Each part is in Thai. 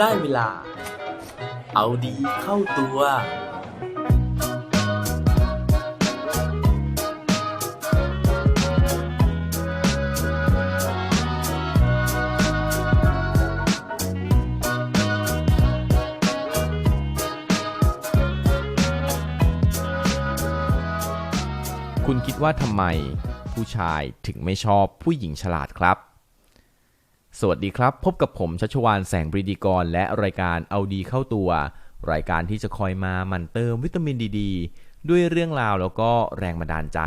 ได้เวลา เอาดีเข้าตัว คุณคิดว่าทำไม ผู้ชายถึงไม่ชอบผู้หญิงฉลาดครับ สวัสดีครับ พบกับผมชัชวานแสงบริดีกร และรายการเอาดีเข้าตัว รายการที่จะคอยมาหมั่นเติมวิตามินดีดด้วยเรื่องราวแล้วก็แรงบันดาลใจ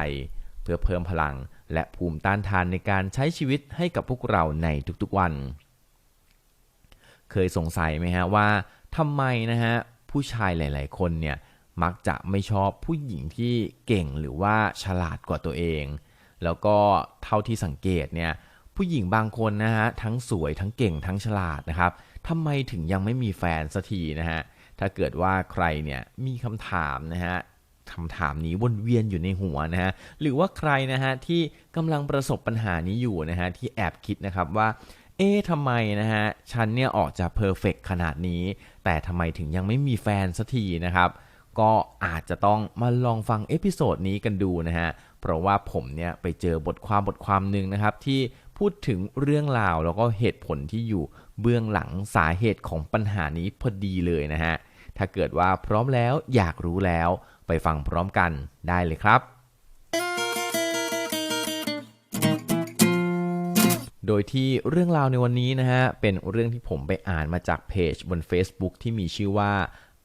เพื่อเพิ่มพลัง และภูมิต้านทานในการใช้ชีวิตให้กับพวกเราในทุกๆวัน เคยสงสัยไหมฮะว่าทำไมนะฮะผู้ชายหลาย ๆ คนเนี่ยมักจะไม่ชอบผู้หญิงที่เก่งหรือว่าฉลาดกว่าตัวเอง แล้วก็เท่าที่สังเกตเนี่ย ผู้หญิงบางคนนะฮะทั้งสวยทั้งเก่งทั้งฉลาดนะครับทำไมถึงยังไม่มีแฟนสักทีนะฮะถ้าเกิดว่าใครเนี่ยมีคำถามนะฮะคำถามนี้วนเวียนอยู่ในหัวนะฮะหรือว่าใครนะฮะที่กำลังประสบปัญหานี้อยู่นะฮะที่แอบคิดนะครับว่าเอ๊ะทำไมนะฮะฉันเนี่ยออกจะเพอร์เฟกขนาดนี้ แต่ทำไมถึงยังไม่มีแฟนสักทีนะครับก็อาจจะต้องมาลองฟังเอพิโซดนี้กันดูนะฮะเพราะว่าผมเนี่ยไปเจอบทความบทความหนึ่งนะครับที่ พูดถึงเรื่องราวแล้วก็เหตุผลที่อยู่เบื้องหลังสาเหตุของปัญหานี้พอดีเลยนะฮะ ถ้าเกิดว่าพร้อมแล้วอยากรู้แล้วไปฟังพร้อมกันได้เลยครับ โดยที่เรื่องราวในวันนี้นะฮะ เป็นเรื่องที่ผมไปอ่านมาจากเพจบน Facebook ที่มีชื่อว่า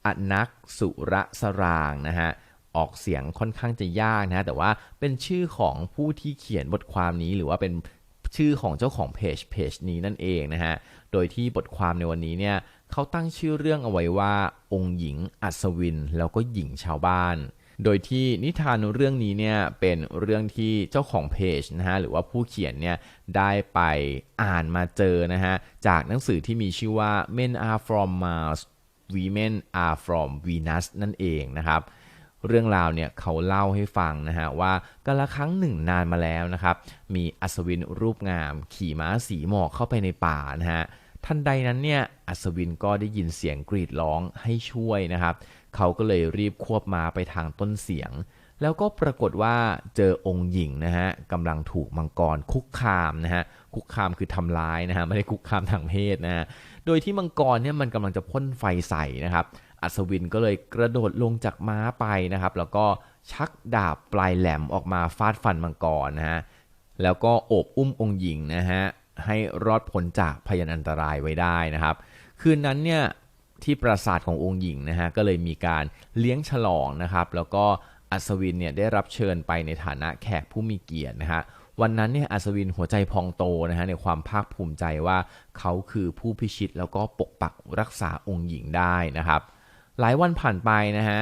อนักสุระสรางนะฮะออกเสียงค่อนข้างจะยากนะฮะแต่ว่าเป็นชื่อของผู้ที่เขียนบทความนี้หรือว่าเป็น ชื่อของเจ้าของเพจเพจนี้นั่นเองนะฮะ โดยที่บทความในวันนี้เนี่ยเขาตั้งชื่อเรื่องเอาไว้ว่า องค์หญิงอัศวิน แล้วก็หญิงชาวบ้าน โดยที่นิทานเรื่องนี้เนี่ยเป็นเรื่องที่เจ้าของเพจนะฮะหรือว่าผู้เขียนเนี่ยได้ไปอ่านมาเจอนะฮะจากหนังสือที่มีชื่อว่า Men are from Mars Women are from Venus นั่นเองนะครับ เรื่องราวเนี่ยเขาเล่าให้ฟังนะฮะว่ากาละครั้งหนึ่งนานมาแล้วนะครับมีอัศวินรูปงาม ขี่ม้าสีหมอกเข้าไปในป่านะฮะทันใดนั้นเนี่ยอัศวินก็ได้ยินเสียงกรีดร้องให้ช่วยนะครับเขาก็เลยรีบควบม้าไปทางต้นเสียง แล้วก็ปรากฏว่าเจอองค์หญิงนะฮะกำลังถูกมังกรคุกคามนะฮะคุกคามคือทำร้ายนะฮะไม่ได้คุกคามทางเพศนะฮะโดยที่มังกรเนี่ยมันกำลังจะพ่นไฟใส่นะครับ อัศวินก็เลยกระโดดลงจากม้าไปนะครับ แล้วก็ชักดาบปลายแหลมออกมาฟาดฟันมังกรนะฮะแล้วก็โอบอุ้มองค์หญิงนะฮะให้รอดพ้นจากพยันอันตรายไว้ได้นะครับ คืนนั้นเนี่ยที่ปราสาทขององค์หญิงนะฮะก็เลยมีการเลี้ยงฉลองนะครับ แล้วก็อัศวินเนี่ยได้รับเชิญไปในฐานะแขกผู้มีเกียรตินะฮะวันนั้นเนี่ยอัศวินหัวใจพองโตนะฮะในความภาคภูมิใจว่าเขาคือผู้พิชิตแล้วก็ปกปักรักษาองค์หญิงได้นะครับ หลายวันผ่านไปนะฮะ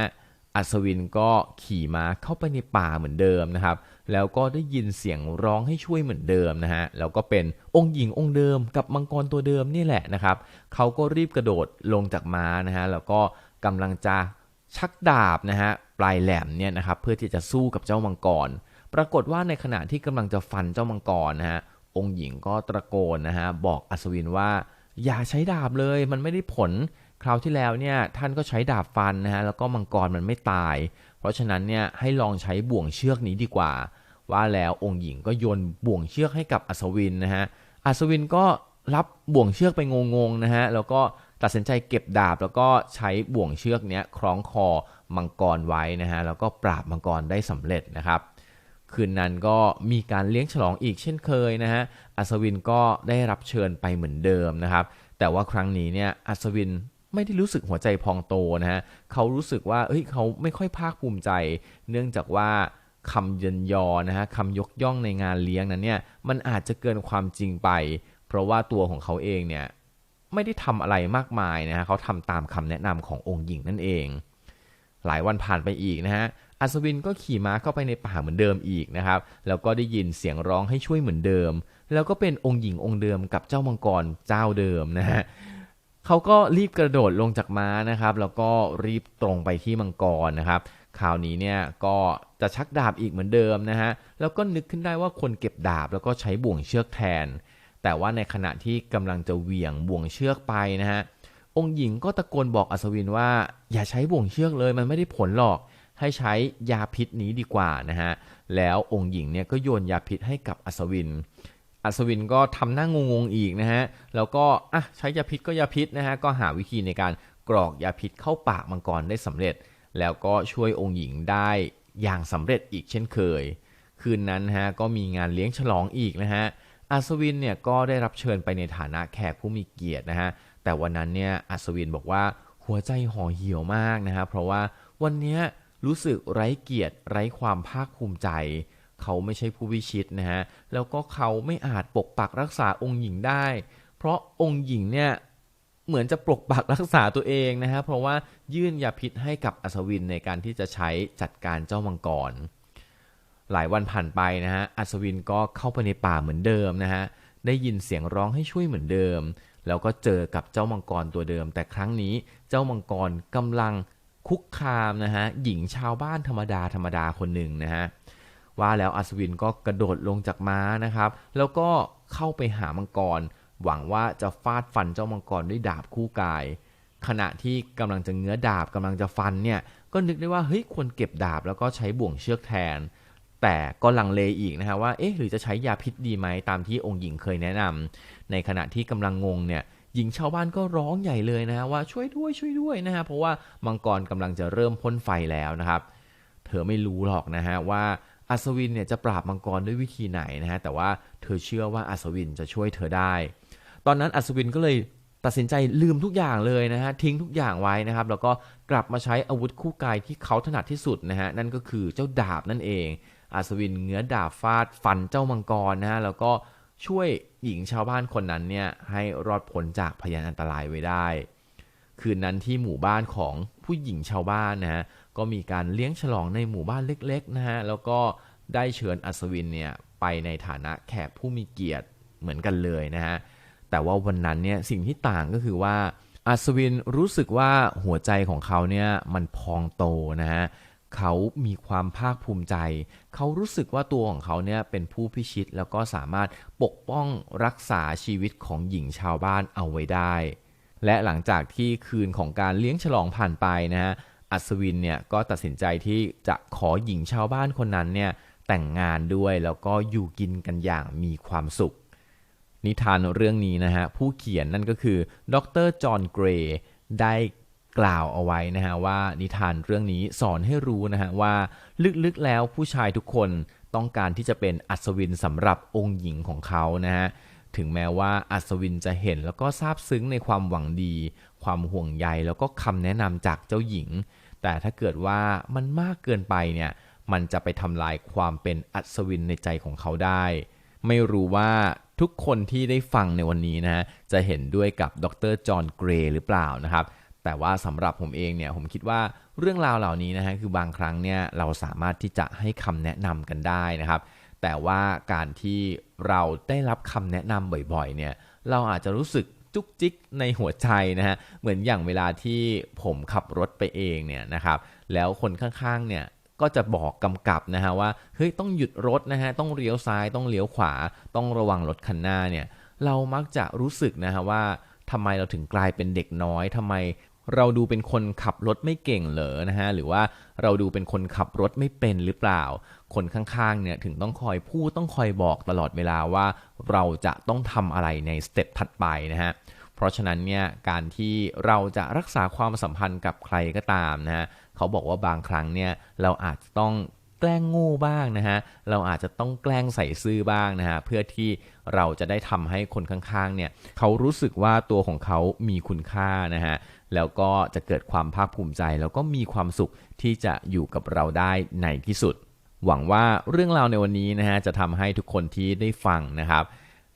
อัศวินก็ขี่ม้าเข้าไปในป่าเหมือนเดิมนะครับ แล้วก็ได้ยินเสียงร้องให้ช่วยเหมือนเดิมนะฮะ แล้วก็เป็นองค์หญิงองค์เดิมกับมังกรตัวเดิมนี่แหละนะครับ เขาก็รีบกระโดดลงจากม้านะฮะ แล้วก็กำลังจะชักดาบนะฮะปลายแหลมเนี่ยนะครับ เพื่อที่จะสู้กับเจ้ามังกร ปรากฏว่าในขณะที่กำลังจะฟันเจ้ามังกรนะฮะ องค์หญิงก็ตะโกนนะฮะบอกอัศวินว่าอย่าใช้ดาบเลย มันไม่ได้ผล คราวที่แล้วเนี่ยท่านก็ใช้ดาบฟันนะฮะแล้วก็มังกรมันไม่ตาย เพราะฉะนั้นเนี่ยให้ลองใช้บ่วงเชือกนี้ดีกว่า ว่าแล้วองค์หญิงก็โยนบ่วงเชือกให้กับอัศวินนะฮะอัศวินก็รับบ่วงเชือกไปงงๆนะฮะแล้วก็ตัดสินใจเก็บดาบแล้วก็ใช้บ่วงเชือกเนี้ยคล้องคอมังกรไว้นะฮะแล้วก็ปราบมังกรได้สำเร็จนะครับ คืนนั้นก็มีการเลี้ยงฉลองอีกเช่นเคยนะฮะอัศวินก็ได้รับเชิญไปเหมือนเดิมนะครับ แต่ว่าครั้งนี้เนี่ยอัศวิน ไม่ได้รู้สึกหัวใจพองโตนะฮะเขารู้สึกว่าเอ้ยเขาไม่ค่อยภาคภูมิใจ เนื่องจากว่าคำเยินยอนะฮะคำยกย่องในงานเลี้ยงนั้นเนี่ยมันอาจจะเกินความจริงไป เพราะว่าตัวของเขาเองเนี่ยไม่ได้ทำอะไรมากมายนะฮะเขาทำตามคำแนะนำขององค์หญิงนั่นเอง หลายวันผ่านไปอีกนะฮะอัศวินก็ขี่ม้าเข้าไปในป่าเหมือนเดิมอีกนะครับ แล้วก็ได้ยินเสียงร้องให้ช่วยเหมือนเดิม แล้วก็เป็นองค์หญิงองค์เดิมกับเจ้ามังกรเจ้าเดิมนะฮะ เขาก็รีบกระโดดลงจากม้านะครับ แล้วก็รีบตรงไปที่มังกรนะครับคราวนี้เนี่ยก็จะชักดาบอีกเหมือนเดิมนะฮะแล้วก็นึกขึ้นได้ว่าควรเก็บดาบแล้วก็ใช้บ่วงเชือกแทน แต่ว่าในขณะที่กำลังจะเหวี่ยงบ่วงเชือกไปนะฮะองค์หญิงก็ตะโกนบอกอัศวินว่า อย่าใช้บ่วงเชือกเลยมันไม่ได้ผลหรอก ให้ใช้ยาพิษนี้ดีกว่านะฮะแล้วองค์หญิงเนี่ยก็โยนยาพิษให้กับอัศวิน อัศวินก็ทำหน้างงๆอีกนะฮะ แล้วก็อะใช้ยาพิษก็ยาพิษนะฮะ ก็หาวิธีในการกรอกยาพิษเข้าปากมังกรได้สำเร็จ แล้วก็ช่วยองค์หญิงได้อย่างสำเร็จอีกเช่นเคย คืนนั้นฮะก็มีงานเลี้ยงฉลองอีกนะฮะ อัศวินเนี่ยก็ได้รับเชิญไปในฐานะแขกผู้มีเกียรตินะฮะ แต่วันนั้นเนี่ยอัศวินบอกว่าหัวใจห่อเหี่ยวมากนะฮะ เพราะว่าวันนี้รู้สึกไร้เกียรติไร้ความภาคภูมิใจ เขาไม่ใช่ผู้วิชิตนะฮะแล้วก็เขาไม่อาจปกปักรักษาองค์หญิงได้ เพราะองค์หญิงเนี่ยเหมือนจะปกปักรักษาตัวเองนะฮะเพราะว่ายื่นยาพิษให้กับอัศวินในการที่จะใช้จัดการเจ้ามังกร หลายวันผ่านไปนะฮะอัศวินก็เข้าไปในป่าเหมือนเดิมนะฮะได้ยินเสียงร้องให้ช่วยเหมือนเดิม แล้วก็เจอกับเจ้ามังกรตัวเดิม แต่ครั้งนี้เจ้ามังกรกำลังคุกคามนะฮะหญิงชาวบ้านธรรมดาธรรมดาคนหนึ่งนะฮะ ว่าแล้วอัศวินก็กระโดดลงจากม้านะครับ แล้วก็เข้าไปหามังกร หวังว่าจะฟาดฟันเจ้ามังกรด้วยดาบคู่กาย ขณะที่กำลังจะเงื้อดาบกำลังจะฟันเนี่ยก็นึกได้ว่าเฮ้ยควรเก็บดาบแล้วก็ใช้บ่วงเชือกแทน แต่ก็ลังเลอีกนะฮะว่าเอ๊ะหรือจะใช้ยาพิษดีไหมตามที่องค์หญิงเคยแนะนำในขณะที่กำลังงงเนี่ยหญิงชาวบ้านก็ร้องใหญ่เลยนะฮะว่าช่วยด้วยช่วยด้วยนะฮะเพราะว่ามังกรกำลังจะเริ่มพ่นไฟแล้วนะครับ เธอไม่รู้หรอกนะฮะว่า อัศวินเนี่ยจะปราบมังกรด้วยวิธีไหนนะฮะแต่ว่าเธอเชื่อว่าอัศวินจะช่วยเธอได้ ตอนนั้นอัศวินก็เลยตัดสินใจลืมทุกอย่างเลยนะฮะทิ้งทุกอย่างไว้นะครับ แล้วก็กลับมาใช้อาวุธคู่กายที่เขาถนัดที่สุดนะฮะนั่นก็คือเจ้าดาบนั่นเองอัศวินเงื้อดาบฟาดฟันเจ้ามังกรนะฮะแล้วก็ช่วยหญิงชาวบ้านคนนั้นเนี่ยให้รอดพ้นจากพยานอันตรายไว้ได้ คืนนั้นที่หมู่บ้านของผู้หญิงชาวบ้านนะฮะ ก็มีการเลี้ยงฉลองในหมู่บ้านเล็กๆนะฮะแล้วก็ได้เชิญอัศวินเนี่ยไปในฐานะแขกผู้มีเกียรติเหมือนกันเลยนะฮะแต่ว่าวันนั้นเนี่ยสิ่งที่ต่างก็คือว่าอัศวินรู้สึกว่าหัวใจของเขาเนี่ยมันพองโตนะฮะเขามีความภาคภูมิใจ เขารู้สึกว่าตัวของเขาเนี่ยเป็นผู้พิชิต แล้วก็สามารถปกป้องรักษาชีวิตของหญิงชาวบ้านเอาไว้ได้ และหลังจากที่คืนของการเลี้ยงฉลองผ่านไปนะฮะ อัศวินเนี่ยก็ตัดสินใจที่จะขอหญิงชาวบ้านคนนั้นเนี่ยแต่งงานด้วยแล้วก็อยู่กินกันอย่างมีความสุข นิทานเรื่องนี้นะฮะผู้เขียนนั่นก็คือดรจอห์นเกรย์ได้กล่าวเอาไว้นะฮะว่านิทานเรื่องนี้สอนให้รู้นะฮะว่าลึกๆแล้วผู้ชายทุกคนต้องการที่จะเป็นอัศวินสำหรับองค์หญิงของเขานะฮะถึงแม้ว่าอัศวินจะเห็นแล้วก็ซาบซึ้งในความหวังดี ความห่วงใยแล้วก็คำแนะนำจากเจ้าหญิง แต่ถ้าเกิดว่ามันมากเกินไปเนี่ย มันจะไปทำลายความเป็นอัศวินในใจของเขาได้ ไม่รู้ว่าทุกคนที่ได้ฟังในวันนี้นะฮะจะเห็นด้วยกับดรจอห์นเกรย์หรือเปล่านะครับ แต่ว่าสำหรับผมเองเนี่ยผมคิดว่าเรื่องราวเหล่านี้นะฮะคือบางครั้งเนี่ยเราสามารถที่จะให้คำแนะนำกันได้นะครับ แต่ว่าการที่เราได้รับคำแนะนำบ่อยๆเนี่ยเราอาจจะรู้สึก จุกจิกในหัวใจนะฮะเหมือนอย่างเวลาที่ผมขับรถไปเองเนี่ยนะครับแล้วคนข้างๆเนี่ยก็จะบอกกำกับนะฮะว่าเฮ้ยต้องหยุดรถนะฮะต้องเลี้ยวซ้ายต้องเลี้ยวขวา ต้องระวังรถคันหน้าเนี่ยเรามักจะรู้สึกนะฮะว่าทำไมเราถึงกลายเป็นเด็กน้อยทำไม เราดูเป็นคนขับรถไม่เก่งเหรอนะฮะหรือว่าเราดูเป็นคนขับรถไม่เป็นหรือเปล่า คนข้างๆเนี่ยถึงต้องคอยพูดต้องคอยบอกตลอดเวลาว่าเราจะต้องทำอะไรในสเต็ปถัดไปนะฮะเพราะฉะนั้นเนี่ยการที่เราจะรักษาความสัมพันธ์กับใครก็ตามนะฮะเขาบอกว่าบางครั้งเนี่ยเราอาจจะต้องแกล้งโง่บ้างนะฮะ เราอาจจะต้องแกล้งใส่ซื่อบ้างนะฮะ เพื่อที่เราจะได้ทำให้คนข้างๆ เนี่ยเขารู้สึกว่าตัวของเขามีคุณค่านะฮะ แล้วก็จะเกิดความภาคภูมิใจ แล้วก็มีความสุขที่จะอยู่กับเราได้ในที่สุด หวังว่าเรื่องราวในวันนี้นะฮะจะทำให้ทุกคนที่ได้ฟังนะครับ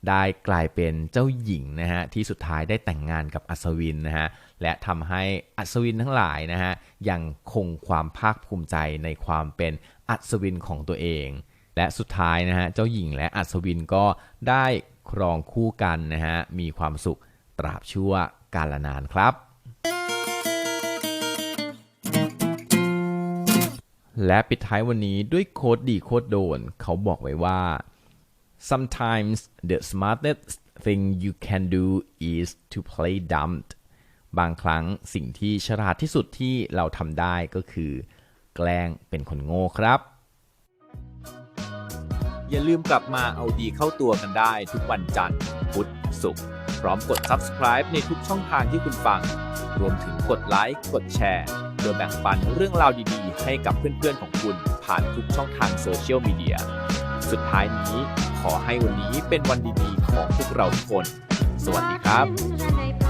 ได้กลายเป็นเจ้าหญิงนะฮะที่สุดท้ายได้แต่งงานกับอัศวินนะฮะและทำให้อัศวินทั้งหลายนะฮะยังคงความภาคภูมิใจในความเป็นอัศวินของตัวเอง และสุดท้ายนะฮะเจ้าหญิงและอัศวินก็ได้ครองคู่กันนะฮะมีความสุขตราบชั่วกาลนานครับ และปิดท้ายวันนี้ด้วยโค้ดดีโค้ดโดน เขาบอกไว้ว่า sometimes the smartest thing you can do is to play dumb บางครั้งสิ่งที่ฉลาดที่สุดที่เราทำได้ก็คือ แกล้งเป็นคนโง่ครับ อย่าลืมกลับมาเอาดีเข้าตัวกันได้ทุกวันจันทร์ พุธ ศุกร์ พร้อมกด subscribe ในทุกช่องทางที่คุณฟัง รวมถึงกดไลค์ กดแชร์ โดยแบ่งปันเรื่องราวดีๆ ให้กับเพื่อนๆของคุณผ่านทุกช่องทางโซเชียลมีเดีย สุดท้ายนี้ขอให้วันนี้เป็นวันดีๆ ของพวกเราทุกคน สวัสดีครับ